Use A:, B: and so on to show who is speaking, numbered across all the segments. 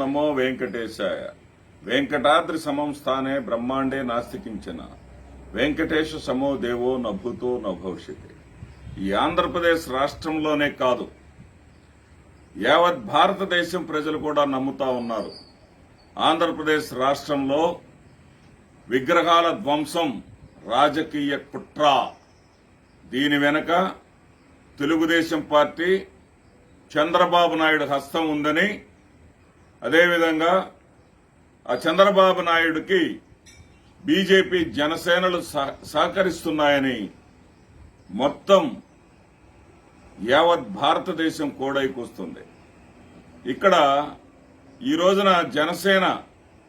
A: నమో వెంకటేశాయ. వెంకటాద్రి సమం స్థానే బ్రహ్మాండే నాస్తికించిన. వెంకటేశ సమో దేవో నభూతో నభవిష్యతి. ఈ ఆంధ్రప్రదేశ్ రాష్ట్రంలోనే కాదు. యావత్ భారతదేశం ప్రజలు కూడా నమ్ముతా ఉన్నారు. ఆంధ్రప్రదేశ్ రాష్ట్రంలో విగ్రహాల ధ్వంసం రాజకీయ కుట్ర. దీని వెనక తెలుగుదేశం పార్టీ చంద్రబాబు నాయుడు హస్తం ఉందని అదేవిధంగా ఆ చంద్రబాబు నాయుడుకి బీజేపీ జనసేనలు సహ- సహకరిస్తున్నాయని మొత్తం యావత్ భారతదేశం కూడైకూస్తుంది ఇక్కడ ఈ రోజున జనసేన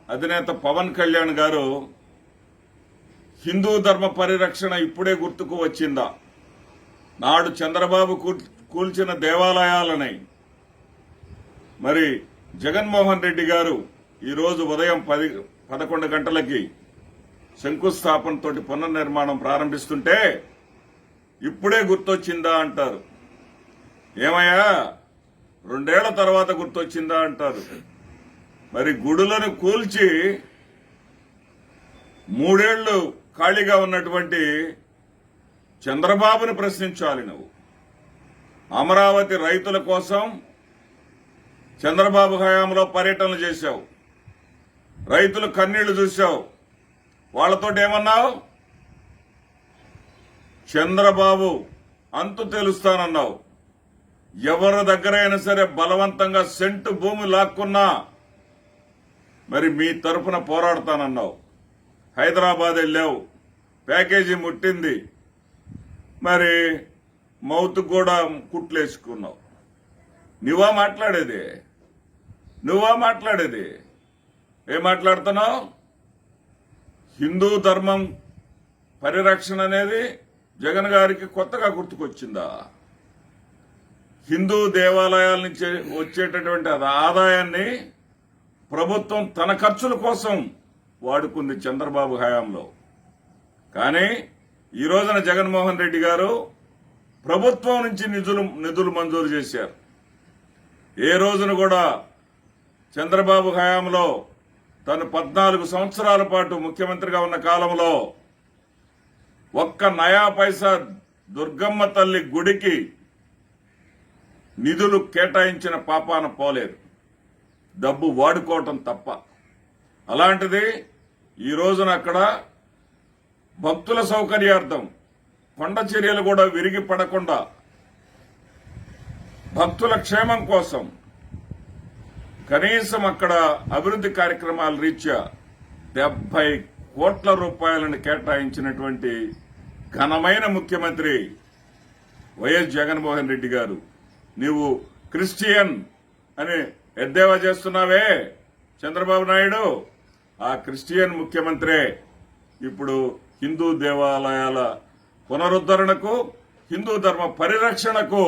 A: అధినేత పవన్ కళ్యాణ్ గారు హిందూ ధర్మ పరిరక్షణ ఇప్పుడే గుర్తుకు వచ్చిందా? నాడు చంద్రబాబు కూల్- కూల్చిన దేవాలయాలని. మరి జగన్మోహన్ రెడ్డి గారు ఈరోజు ఉదయం పది పదకొండు గంటలకి శంకుస్థాపనతో పునర్నిర్మాణం ప్రారంభిస్తుంటే ఇప్పుడే గుర్తొచ్చిందా అంటారు. ఏమయ్యా? రెండేళ్ళ తర్వాత గుర్తొచ్చిందా అంటారు. మరి గుడులను కూల్చి మూడేళ్ళు ఖాళీగా ఉన్నటువంటి చంద్రబాబుని ప్రశ్నించాలి నువ్వు. అమరావతి రైతుల కోసం చంద్రబాబు హయాంలో పర్యటనలు చేశావు. రైతులు కన్నీళ్ళు చూశావు. వాళ్ళతో ఏమన్నావు? చంద్రబాబు అంతు తెలుస్తానన్నావు. ఎవరి దగ్గరైనా సరే బలవంతంగా సెంటు భూమి లాక్కున్నా మరి మీ తరఫున పోరాడతానన్నావు. హైదరాబాద్ వెళ్ళావు. ప్యాకేజీ ముట్టింది. మరి మౌత్ కూడా కుట్లేసుకున్నావు. నువ్వా మాట్లాడేది? నువ్వా మాట్లాడేది? ఏం మాట్లాడుతున్నావు? హిందూ ధర్మం పరిరక్షణ అనేది జగన్ గారికి కొత్తగా గుర్తుకొచ్చిందా? హిందూ దేవాలయాల నుంచి వచ్చేటటువంటి అది ఆదాయాన్ని ప్రభుత్వం తన ఖర్చుల కోసం వాడుకుంది చంద్రబాబు హయాంలో. కానీ ఈ రోజున జగన్మోహన్ రెడ్డి గారు ప్రభుత్వం నుంచి నిధులు నిధులు మంజూరు చేశారు. ఏ రోజున కూడా చంద్రబాబు హయాంలో తను పద్నాలుగు సంవత్సరాల పాటు ముఖ్యమంత్రిగా ఉన్న కాలంలో ఒక్క నయా పైసా దుర్గమ్మ తల్లి గుడికి నిధులు కేటాయించిన పాపాన పోలేదు. డబ్బు వాడుకోవటం తప్ప. అలాంటిది ఈ రోజున అక్కడ భక్తుల సౌకర్యార్థం కొండ చర్యలు కూడా విరిగి పడకుండా భక్తుల క్షేమం కోసం కనీసం అక్కడ అభివృద్ధి కార్యక్రమాల రీత్యా డెబ్బై కోట్ల రూపాయలను కేటాయించినటువంటి ఘనమైన ముఖ్యమంత్రి వైఎస్ జగన్మోహన్ రెడ్డి గారు. నీవు క్రిస్టియన్ అని ఎద్దేవా చేస్తున్నావే చంద్రబాబు నాయుడు. ఆ క్రిస్టియన్ ముఖ్యమంత్రే ఇప్పుడు హిందూ దేవాలయాల పునరుద్ధరణకు హిందూ ధర్మ పరిరక్షణకు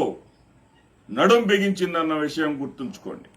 A: నడుం బిగించిందన్న విషయం గుర్తుంచుకోండి.